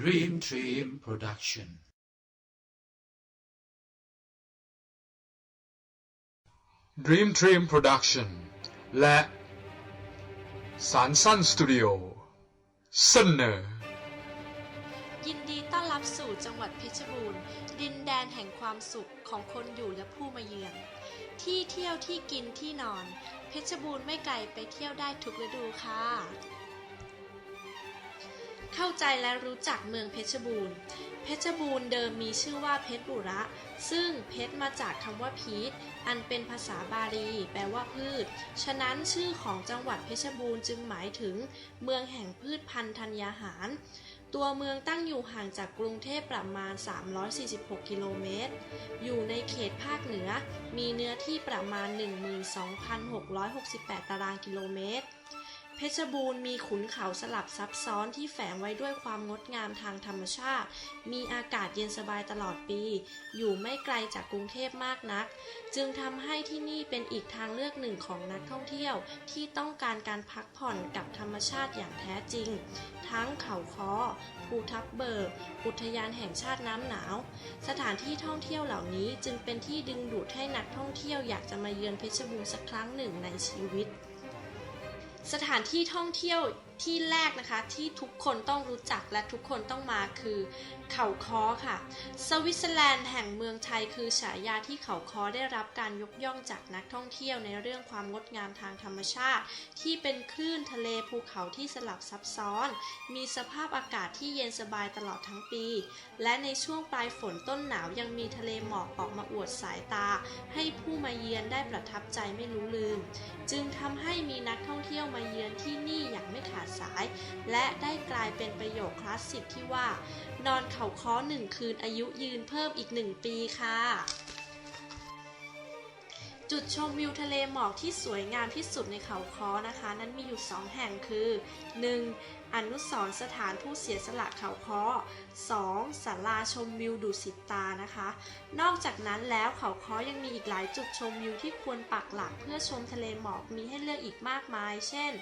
Dream Dream Production Dream Dream Production และสารสั้นสตูดิโอเสนอ ยินดีต้อนรับสู่จังหวัดเพชรบูรณ์ ดินแดนแห่งความสุขของคนอยู่และผู้มาเยือน ที่เที่ยวที่กินที่นอน เพชรบูรณ์ไม่ไกลไปเที่ยวได้ทุกฤดูค่ะ เข้าใจและรู้จักเมืองเพชรบูรณ์ เพชรบูรณ์เดิมมีชื่อว่าเพชรบุระ ซึ่งเพชรมาจากคำว่าพีชอันเป็นภาษาบาลีแปลว่าพืช ฉะนั้นชื่อของจังหวัดเพชรบูรณ์จึงหมายถึง เมืองแห่งพืชพันธุ์ธัญญาหาร ตัวเมืองตั้งอยู่ห่างจากกรุงเทพประมาณ 346 กิโลเมตร อยู่ในเขตภาคเหนือ มีเนื้อที่ประมาณ 12,668 ตารางกิโลเมตร เพชรบูรณ์มีขุนเขาสลับซับซ้อนที่แฝงไว้ด้วยความงดงามทางธรรมชาติ มีอากาศเย็นสบายตลอดปี อยู่ไม่ไกลจากกรุงเทพมากนัก จึงทำให้ที่นี่เป็นอีกทางเลือกหนึ่งของนักท่องเที่ยว ที่ต้องการการพักผ่อนกับธรรมชาติอย่างแท้จริง ทั้งเขาค้อภูทับเบิกอุทยานแห่งชาติน้ำหนาว สถานที่ท่องเที่ยวเหล่านี้จึงเป็นที่ดึงดูดให้นักท่องเที่ยวอยากจะมาเยือนเพชรบูรณ์สักครั้งหนึ่งในชีวิต สถานที่ท่องเที่ยว ที่แรกนะคะที่ทุกคนต้องรู้จักและทุกคนต้องมาคือเขาค้อค่ะ สวิตเซอร์แลนด์แห่งเมืองไทยคือฉายาที่เขาค้อได้รับการยกย่องจากนักท่องเที่ยวในเรื่องความงดงามทางธรรมชาติ ที่เป็นคลื่นทะเลภูเขาที่สลับซับซ้อน มีสภาพอากาศที่เย็นสบายตลอดทั้งปี และในช่วงปลายฝนต้นหนาวยังมีทะเลหมอกออกมาอวดสายตา ให้ผู้มาเยือนได้ประทับใจไม่รู้ลืม จึงทำให้มีนักท่องเที่ยวมาเยือนที่นี่อย่างไม่ขาดสาย และได้กลายเป็นประโยคคลาสสิกที่ว่า นอนเข่าค้อหนึ่งคืนอายุยืนเพิ่มอีกหนึ่งปีค่ะ จุดชมวิวทะเลหมอกที่สวยงามที่สุดในเขาค้อนะคะ นั้นมีอยู่ 2 แห่งคือ 1. อนุสรสถานผู้เสียสละเขาค้อ 2. ศาลาชมวิวดุสิตตานะคะ นอกจากนั้นแล้วเขาค้อยังมีอีกหลายจุดชมวิวที่ควรปักหลักเพื่อชมทะเลหมอกมีให้เลือกอีกมากมาย เช่น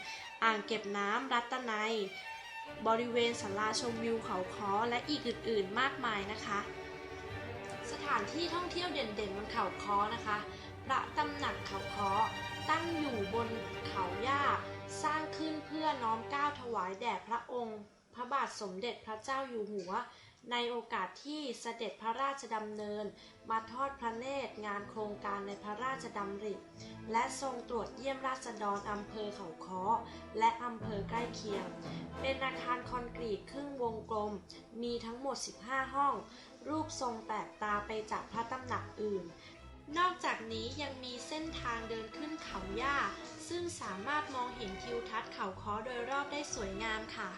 อ่างเก็บน้ำรัตนัย บริเวณศาลาชมวิวเขาค้อและอีกอื่น ๆ มากมายนะคะ สถานที่ท่องเที่ยวเด่นๆบนเขาค้อนะคะ พระตำหนักเขาค้อตั้งอยู่บนเขาย่าสร้างขึ้นเพื่อน้อมก้าวถวายแด่พระองค์ พระบาทสมเด็จพระเจ้าอยู่หัว ในโอกาสที่เสด็จพระราชดำเนิน มาทอดพระเนตรงานโครงการในพระราชดำริ และทรงตรวจเยี่ยมราษฎรอำเภอเขาค้อและอำเภอใกล้เคียง เป็นอาคารคอนกรีตครึ่งวงกลม มีทั้งหมด 15 ห้อง รูปทรงแปลกตาไปจากพระตำหนักอื่น นอกจากนี้ยังมีเส้นทางเดินขึ้นเขาย่าซึ่งสามารถมองเห็นทิวทัศน์เขาค้อโดยรอบได้สวยงามค่ะ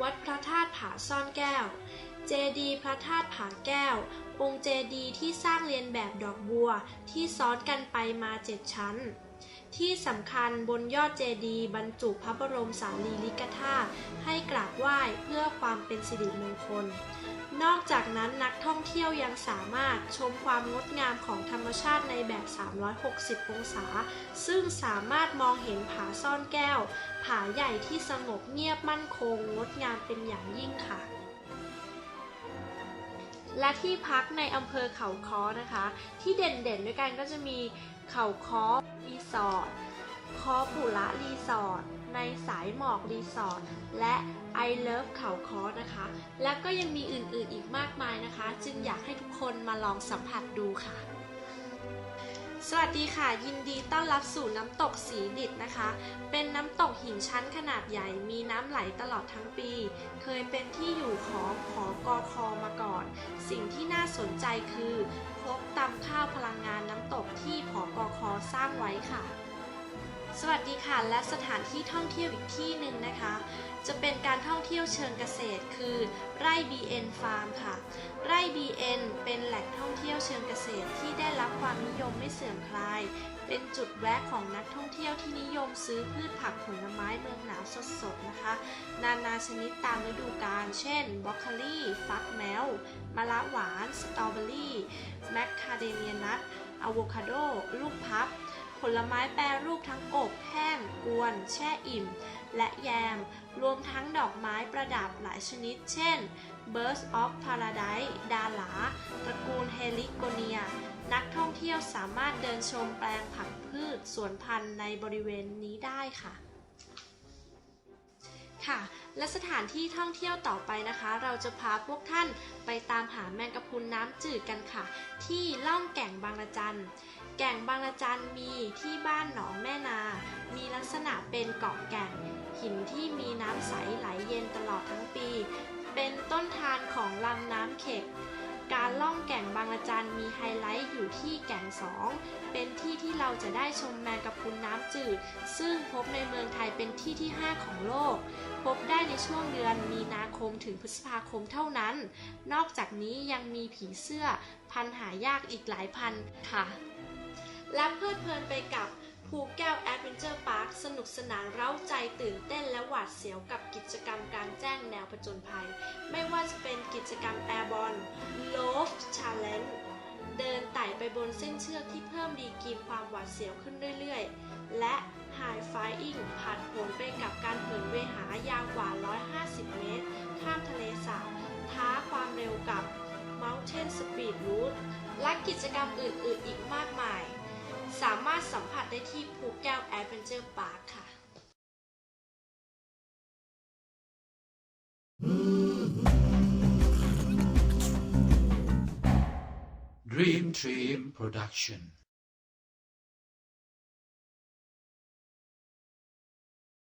วัดพระธาตุผาซ่อนแก้ว เจดีพระธาตุผาแก้ว องค์เจดีที่สร้างเรียนแบบดอกบัวที่ซ้อนกันไปมาเจ็ดชั้น ที่สำคัญบนยอดเจดีบรรจุพระบรมสารีริกธาตุให้ก เพื่อความเป็นสิริมงคล นอกจากนั้นนักท่องเที่ยวยังสามารถชมความงดงามของธรรมชาติในแบบ 360 องศา ซึ่งสามารถมองเห็นผาซ่อนแก้ว ผาใหญ่ที่สงบเงียบมั่นคง งดงามเป็นอย่างยิ่งค่ะและที่พักในอำเภอเขาค้อนะคะ ที่เด่นๆด้วยกันก็จะมีเขาค้อรีสอร์ท คอปุระรีสอร์ทในสายหมอกรีสอร์ทและ I Love เขาค้อนะคะ แล้วก็ยังมีอื่นๆอีกมากมายนะคะ จึงอยากให้ทุกคนมาลองสัมผัสดูค่ะ สวัสดีค่ะ ยินดีต้อนรับสู่น้ำตกสีดิดนะคะ เป็นน้ำตกหินชั้นขนาดใหญ่มีน้ำไหลตลอดทั้งปี เคยเป็นที่อยู่ของขอกอคอมาก่อน สิ่งที่น่าสนใจคือครกตำ สวัสดีค่ะ และสถานที่ท่องเที่ยวอีกที่หนึ่งนะคะ จะเป็นการท่องเที่ยวเชิงเกษตร คือ ไร่ BN Farm ค่ะ ไร่ BN เป็นแหล่งท่องเที่ยวเชิงเกษตรที่ได้รับความนิยมไม่เสื่อมคลาย เป็นจุดแวะของนักท่องเที่ยวที่นิยมซื้อพืชผักผลไม้เมืองหนาวสดๆนะคะ นานาชนิดตามฤดูกาลเช่นบรอกโคลีฟักแมวมะละหวาน สตรอเบอรี่แมคคาเดเมียนัทอะโวคาโด ลูกพับ ผลไม้แปรรูปทั้งอบแห้ง กวน แช่อิ่ม และแยม รวมทั้งดอกไม้ประดับหลายชนิด เช่น Birds of Paradise ดาหลา ตระกูลเฮลิโกเนีย นักท่องเที่ยวสามารถเดินชมแปลงผักพืชสวนพันธุ์ในบริเวณนี้ได้ค่ะค่ะ และสถานที่ท่องเที่ยวต่อไปนะคะ เราจะพาพวกท่านไปตามหาแมงกะพรุนน้ำจืดกันค่ะ ที่ล่องแก่งบางระจัน แก่งบางระจันมีที่บ้านหนองแม่นา มีลักษณะเป็นเกาะแก่ง หินที่มีน้ำใสไหลเย็นตลอดทั้งปี เป็นต้นทานของลำน้ำเข็ก การล่องแก่งบางระจันมีไฮไลท์อยู่ที่แก่งสอง เป็นที่ที่เราจะได้ชมแมงกะพรุนน้ำจืด ซึ่งพบในเมืองไทยเป็นที่ที่ 5 ของโลกพบได้ในช่วงเดือนมีนาคมถึงพฤษภาคมเท่านั้น นอกจากนี้ยังมีผีเสื้อพันหายากอีกหลายพันค่ะ และเพลิดเพลินไปกับภูแก้วแอดเวนเจอร์พาร์คสนุกสนานเร้าใจตื่นเต้นและหวาดเสียวกับกิจกรรมกลางแจ้งแนวผจญภัย ไม่ว่าจะเป็นกิจกรรมแอร์บอลโลฟชาเลนจ์เดินไต่ไปบนเส้นเชือกที่เพิ่มดีกรีความหวาดเสียวขึ้นเรื่อยๆ และ High Flying ผ่านผลไปกับการเหินเวหายาวกว่า 150 เมตร ข้ามทะเลสาบท้าความเร็วกับ Mountain Speed Route และกิจกรรมอื่นๆ อีกมากมาย สามารถสัมผัสได้ที่ภูแก้วแอดเวนเจอร์พาร์คค่ะ Dream Dream Production